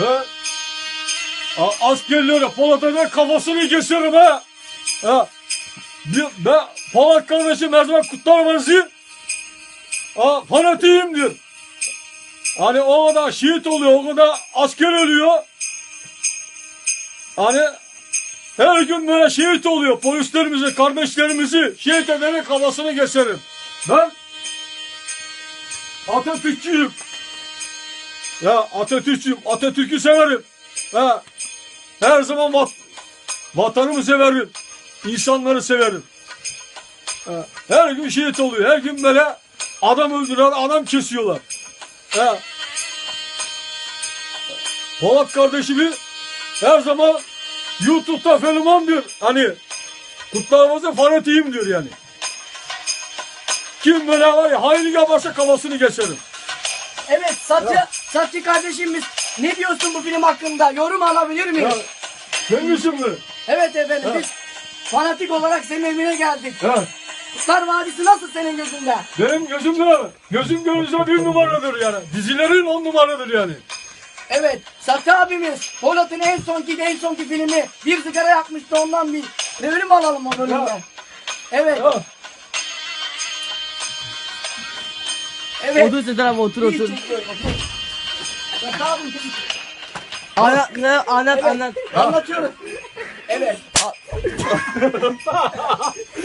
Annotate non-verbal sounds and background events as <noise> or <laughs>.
Ben a- askerlere Polat'a kafasını keserim ha. ha. Ben Polat kardeşim her zaman kutlarmanızı ha, fanatiyimdir. Hani o kadar şehit oluyor, o kadar asker ölüyor. Hani her gün böyle şehit oluyor. Polislerimizi, kardeşlerimizi şehit ederek kafasını keserim. Ben Atatürkçüyüm. Ya Atatürkçüyüm. Atatürk'ü severim. Ha. Her zaman vat vatanımı severim. İnsanları severim. Ha. Her gün şehit oluyor. Her gün böyle adam öldüren adam kesiyorlar. Ha. Polat kardeşimi her zaman YouTube'da fenomen diyor. Hani kutlamamızın fanatiyim diyor yani. Kim böyle var ya hainlik yaparsa kafasını keserim. Evet Satçı, Satçı kardeşimiz ne diyorsun bu film hakkında? Yorum alabilir Ya, miyiz? Sevmişsin mi? Evet efendim Ha. biz fanatik olarak senin evine geldik. Ha, Kutlar Vadisi nasıl senin gözünde? benim gözümde gözüm gözümde bir numaradır yani. Dizilerin on numaradır yani. Evet Satı abimiz Polat'ın en sonki en sonki filmi bir sigara yakmıştı ondan bir yorum alalım o bölümden. Evet Ha, Otur Sezer abi otur otur. Anlat ne anlat anlat. evet. Evet. <laughs>